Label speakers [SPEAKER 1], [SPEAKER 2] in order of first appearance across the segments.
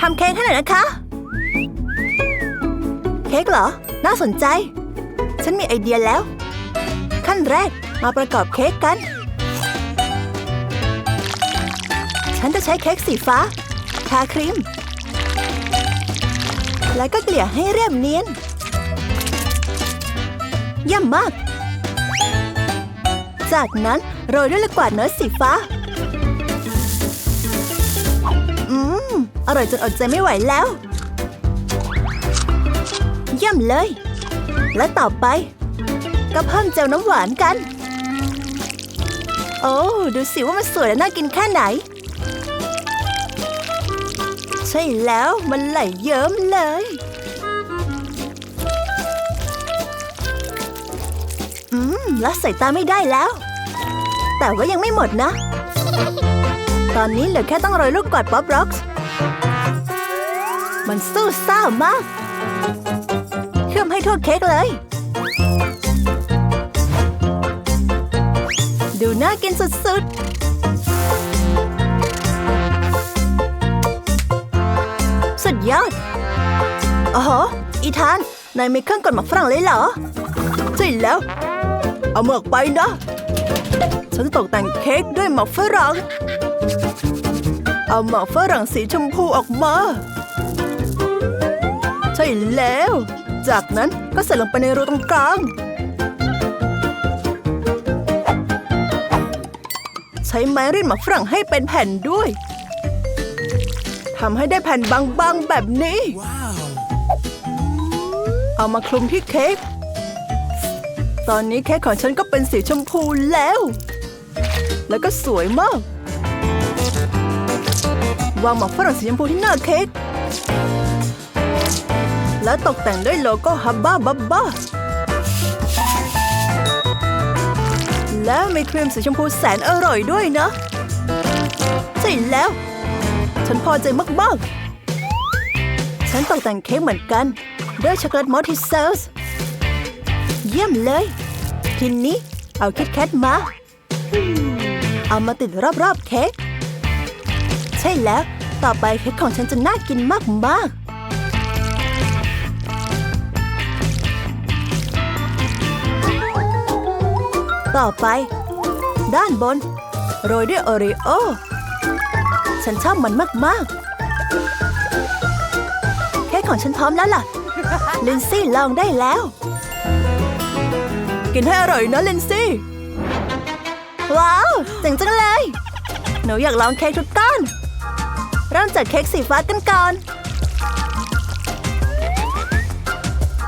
[SPEAKER 1] ทำเค้กให้หน่อยนะคะ เค้กเหรอ น่าสนใจ ฉันมีไอเดียแล้ว ขั้นแรกมาประกอบเค้กกัน ฉันจะใช้เค้กสีฟ้า ทาครีม แล้วก็เกลี่ยให้เรียบเนียนเยี่ยมมาก จากนั้นโรยด้วยลูกกวาดเนื้อสีฟ้า อร่อยจนอดใจไม่ไหวแล้ว เยี่ยมเลย และต่อไป ก็เพิ่มเจลน้ำหวานกัน โอ้ ดูสิว่ามันสวยและน่ากินแค่ไหน ใช่แล้วมันไหลเยิ้มเลย อืมละสายตาไม่ได้แล้ว แต่ว่ายังไม่หมดนะ ตอนนี้เหลือแค่ต้องโรยลูกกวาดป๊อปร็อกส์ มันสู้ซ่ามากเคลือบให้ทั่วเค้กเลย ดูน่ากินสุดๆ สุดยอดโอ้โหอีธาน นายมีเครื่องกดหมักฝรั่งเลยเหรอใช่แล้ว เอาหมวกไปนะ ฉันจะตกแต่งเค้กด้วยหมอกฝรั่ง เอาหมอกฝรั่งสีชมพูออกมา แล้ว จากนั้นก็ใส่ลงไปในรูตรงกลาง ใช้ไม้รีดหมากฝรั่งให้เป็นแผ่นด้วยทำให้ได้แผ่นบางๆแบบนี้ เอามาคลุมที่เค้ก ตอนนี้เค้กของฉันก็เป็นสีชมพูแล้ว แล้วก็สวยมาก วางหมอกฝรั่งสีชมพูที่หน้าเค้ก แล้วตกแต่งด้วยโลโก้ฮับบ้าบับบ้าและมีครีมสีชมพูแสนอร่อยด้วยนะ ใช่แล้ว ฉันพอใจมากๆ ฉันตกแต่งเค้กเหมือนกัน ด้วยช็อกโกแลตมอสทิเซลส์เยี่ยมเลย ทีนี้เอาคิดแคทมา เอามาติดรอบๆเค้ก ใช่แล้ว ต่อไปเค้กของฉันจะน่ากินมากๆ ต่อไป ด้านบน โรยด้วยโอรีโอ ฉันชอบมันมาก ๆ เค้กของฉันพร้อมแล้วล่ะ ลินซี่ลองได้แล้ว กินให้อร่อยนะลินซี่ ว้าวเจ๋งจังเลย หนูอยากลองเค้กทุกก้อนเริ่มจากเค้กสีฟ้ากันก่อน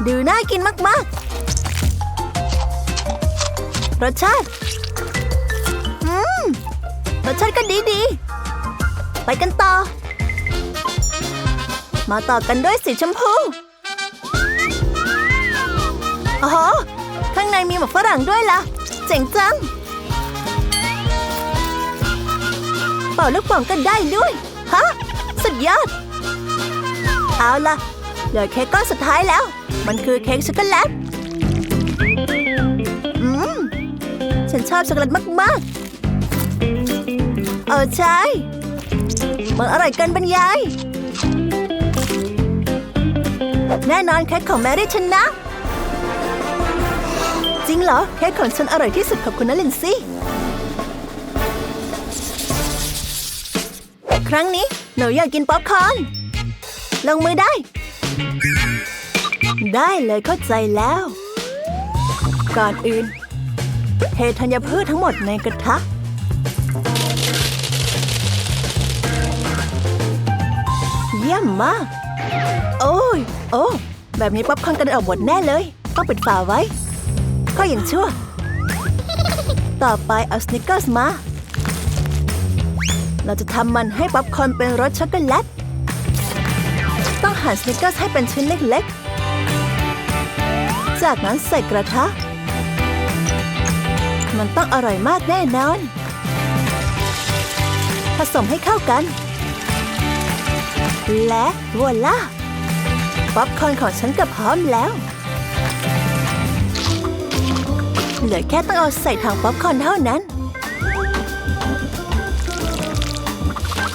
[SPEAKER 1] ดูน่ากินมาก ๆ รสชาติ อืม รสชาติก็ดีดี ไปกันต่อ มาต่อกันด้วยสีชมพูโอ้โหข้างในมีหมกฝรั่งด้วยล่ะ เจ๋งจัง เป่าลูกป่องกันได้ด้วย ฮะ สุดยอด เอาล่ะ เหลือเค้กก้อนสุดท้ายแล้ว มันคือเค้กช็อกโกแลต ฉันชอบช็อกโกแลตมากๆ เออใช่ มันอร่อยเกินบรรยาย แน่นอนเค้กของแมรี่ชนะ จริงเหรอ เค้กของฉันอร่อยที่สุดขอบคุณนะลินซี่ ครั้งนี้หนูอยากกินป๊อปคอร์น ลงมือได้ ได้เลยเข้าใจแล้ว ก่อนอื่น เทธัญพืชทั้งหมดในกระทะ เยี่ยมมาก โอ้ย โอ้ แบบนี้ป๊อปคอนกระเด็นออกหมดแน่เลย ต้องปิดฝาไว้ ก็ยังชั่ว ต่อไปเอาสนิกเกอร์สมา เราจะทำมันให้ป๊อปคอนเป็นรสช็อกโกแลต ต้องหั่นสนิกเกอร์ให้เป็นชิ้นเล็กๆ จากนั้นใส่กระทะ มันต้องอร่อยมากแน่นอน ผสมให้เข้ากัน และวอล่าป๊อปคอร์นของฉันก็พร้อมแล้ว เหลือแค่ต้องเอาใส่ถังป๊อปคอร์นเท่านั้น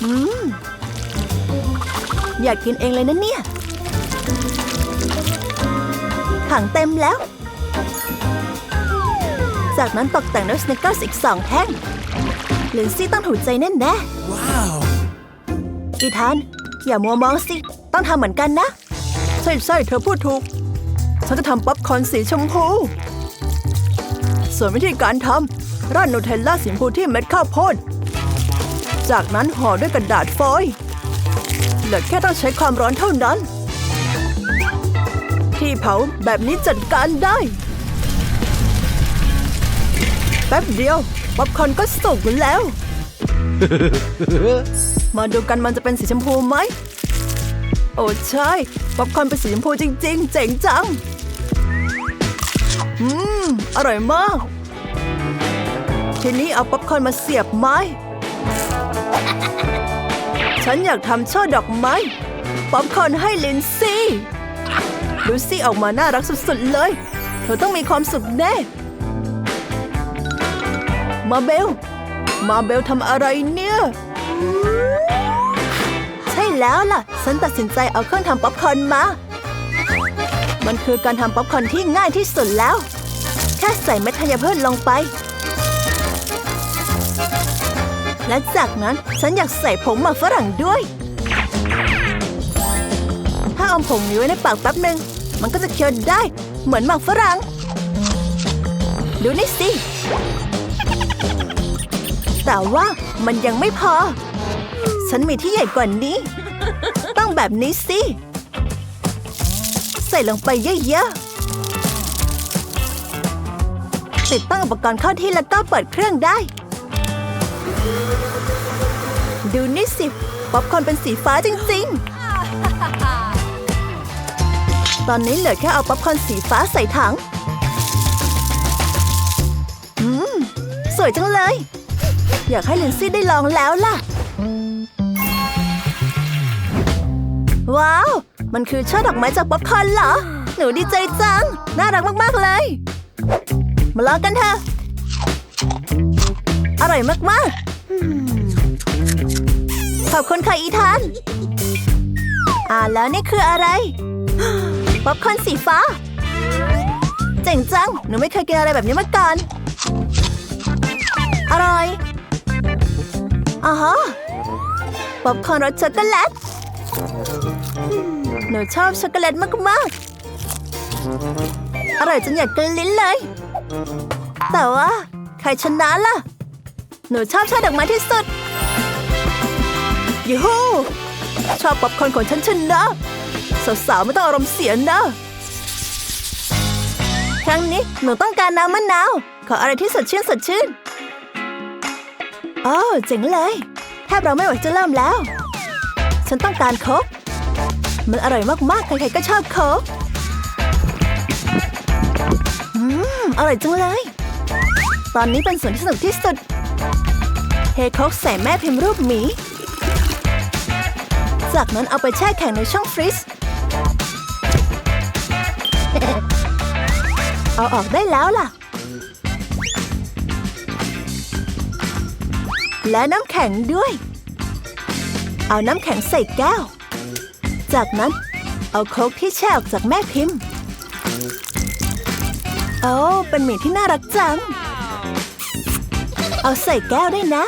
[SPEAKER 1] อืม อยากกินเองเลยนะเนี่ย ถังเต็มแล้ว จากนั้นตกแต่งด้วยสเนคเกอร์สอีกสองแท่งลินซี่ต้องถูกใจแน่แน่ๆ
[SPEAKER 2] Wow.
[SPEAKER 1] อีธาน อย่ามัวมองสิ ต้องทำเหมือนกันนะ ใช่ใช่เธอพูดถูก ฉันจะทำป๊อปคอร์นสีชมพู ส่วนวิธีการทำราดนูเทลล่าสีชมพูที่เม็ดข้าวโพดจากนั้นห่อด้วยกระดาษฟอยล์เหลือแค่ต้องใช้ความร้อนเท่านั้น ที่เผาแบบนี้จัดการได้ แป๊บเดียวป๊อปคอนก็สุกแล้ว มาดูกันมันจะเป็นสีชมพูไหม โอ้ใช่ป๊อปคอนเป็นสีชมพูจริง ๆ เจ๋งจัง อืม อร่อยมาก ทีนี้เอาป๊อปคอนมาเสียบไม้ ฉันอยากทำช่อดอกไม้ ป๊อปคอนให้ลินซี่ลูซี่ออกมาน่ารักสุดๆเลย เธอต้องมีความสุขแน่ มาเบล มาเบลทำอะไรเนี่ย ใช่แล้วล่ะ ฉันตัดสินใจเอาเครื่องทำป๊อปคอร์นมา มันคือการทำป๊อปคอร์นที่ง่ายที่สุดแล้ว แค่ใส่เม็ดธัญพืชลงไป และจากนั้นฉันอยากใส่ผงหมักฝรั่งด้วย ถ้าเอาผงนี้ไว้ในปากแป๊บหนึ่งมันก็จะเคี้ยวได้เหมือนหมักฝรั่ง ดูนี่สิ แต่ว่ามันยังไม่พอ ฉันมีที่ใหญ่กว่านี้ ต้องแบบนี้สิ ใส่ลงไปเยอะๆ ติดตั้งอุปกรณ์เข้าที่แล้วก็เปิดเครื่องได้ ดูนี่สิ ป๊อปคอนเป็นสีฟ้าจริงๆ ตอนนี้เหลือแค่เอาป๊อปคอนสีฟ้าใส่ถัง อืม สวยจังเลย อยากให้ลินซี่ได้ลองแล้วล่ะ ว้าว มันคือช่อดอกไม้จากป๊อปคอร์นเหรอ หนูดีใจจัง น่ารักมาก ๆ เลย มาลองกันเถอะ อร่อยมาก ๆ ขอบคุณค่ะอีธาน อ่าแล้วนี่คืออะไร ป๊อปคอร์นสีฟ้า เจ๋งจัง หนูไม่เคยกินอะไรแบบนี้มาก่อนอร่อย อ๋อฮะป๊อปคอร์นรสช็อกโกแลตหนูชอบช็อกโกแลตมากๆ อร่อยจนอยากกลืนลิ้นเลย แต่ว่าใครชนะล่ะ หนูชอบชาดอกไม้ที่สุดยูฮูชอบป๊อปคอร์นของฉันชนะสาวๆไม่ต้องอารมณ์เสียนะครั้งนี้หนูต้องการน้ำมะนาว ขออะไรที่สดชื่นสดชื่น โอ้เจ๋งเลย แทบเราไม่ไหวจะเริ่มแล้ว ฉันต้องการโค้กมันอร่อยมากๆ ใครๆก็ชอบโค้กอืม อร่อยจังเลย ตอนนี้เป็นส่วนที่สนุกที่สุดเทโค้กใส่แม่พิมพ์รูปหมี จากนั้นเอาไปแช่แข็งในช่องฟรีซเอาออกได้แล้วล่ะ และน้ำแข็งด้วย เอาน้ำแข็งใส่แก้ว จากนั้นเอาโค้กที่แช่ออกจากแม่พิมพ์ โอ้เป็นหมีที่น่ารักจัง เอาใส่แก้วด้วยนะ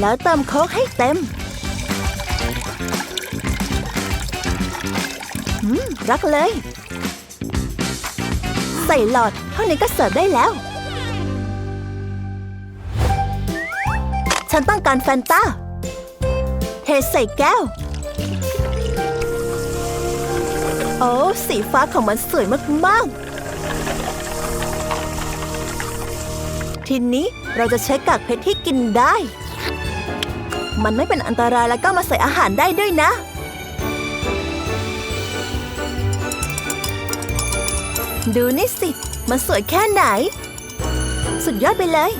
[SPEAKER 1] แล้วเติมโค้กให้เต็มอืมรักเลย ใส่หลอดเท่านี้ก็เสิร์ฟได้แล้ว ฉันต้องการแฟนตาเทใส่แก้ว โอ้สีฟ้าของมันสวยมากๆ ทีนี้เราจะใช้กากเพชรที่กินได้ มันไม่เป็นอันตรายแล้วก็มาใส่อาหารได้ด้วยนะดูนี่สิ มันสวยแค่ไหน สุดยอดไปเลย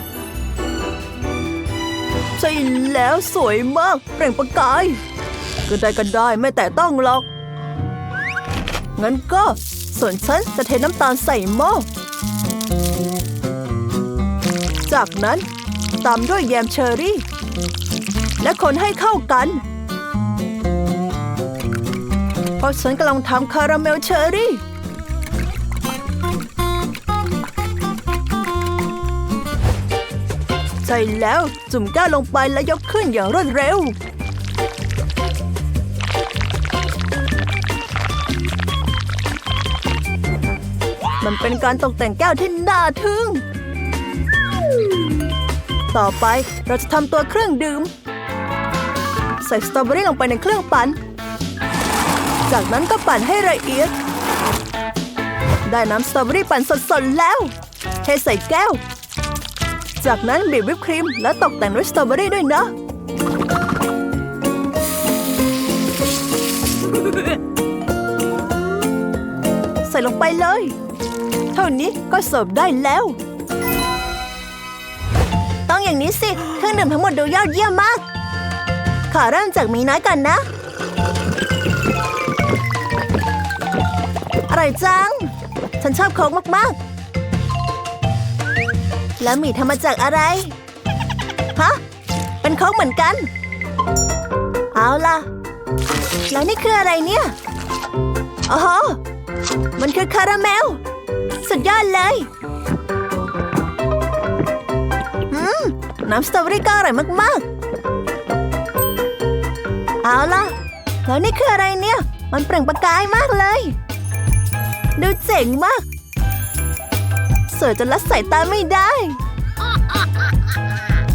[SPEAKER 1] ใช่แล้วสวยมากเปล่งประกายก็ได้ก็ได้ไม่แต่ต้องหรอก งั้นก็ส่วนฉันจะเทน้ำตาลใส่หม้อ จากนั้นตามด้วยแยมเชอรี่ และคนให้เข้ากัน เพราะฉันกำลังทำคาราเมลเชอร์ ช่แล้ว จุ่มแก้วลงไปและยกขึ้นอย่างรวดเร็ว มันเป็นการตกแต่งแก้วที่น่าทึ่ง ต่อไปเราจะทำตัวเครื่องดื่ม ใส่สตรอเบอรี่ลงไปในเครื่องปั่น จากนั้นก็ปั่นให้ละเอียด ได้น้ำสตรอเบอรี่ปั่นสดๆแล้วเทใส่แก้ว จากนั้นบีบวิปครีม และตกแต่งด้วยสตรอเบอรี่ด้วยนะ ใส่ลงไปเลย เท่านี้ก็เสิร์ฟได้แล้ว ต้องอย่างนี้สิ เครื่องดื่มทั้งหมดดูยอดเยี่ยมมาก ขอเริ่มจากมีน้อยก่อนนะ อร่อยจัง ฉันชอบโค้กมากๆ แล้วหมี่ทำมาจากอะไร ฮะ เป็นโค้กเหมือนกัน เอาล่ะ แล้วนี่คืออะไรเนี่ยอ๋อมันคือคาราเมล สุดยอดเลย อืม น้ำสตรอเบอรี่ก็อร่อยมาก ๆ เอาล่ะ แล้วนี่คืออะไรเนี่ย มันเปล่งประกายมากเลย ดูเจ๋งมาก สวยจนละสายตาไม่ได้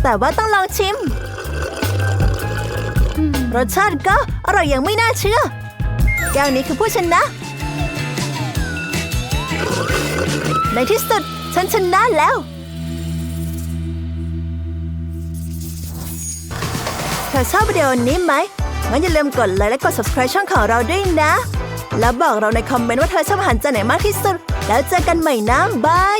[SPEAKER 1] แต่ว่าต้องลองชิมอืมรสชาติก็อร่อยอย่างไม่น่าเชื่อ แก้วนี้คือผู้ชนะ ในที่สุดฉันชนะแล้ว เธอชอบวิดีโอนี้ไหม งั้นอย่าลืมกดไลค์และกด subscribe ช่องของเราด้วยนะ แล้วบอกเราในคอมเมนต์ว่าเธอชอบอาหารจานไหนมากที่สุด แล้วเจอกันใหม่นะบาย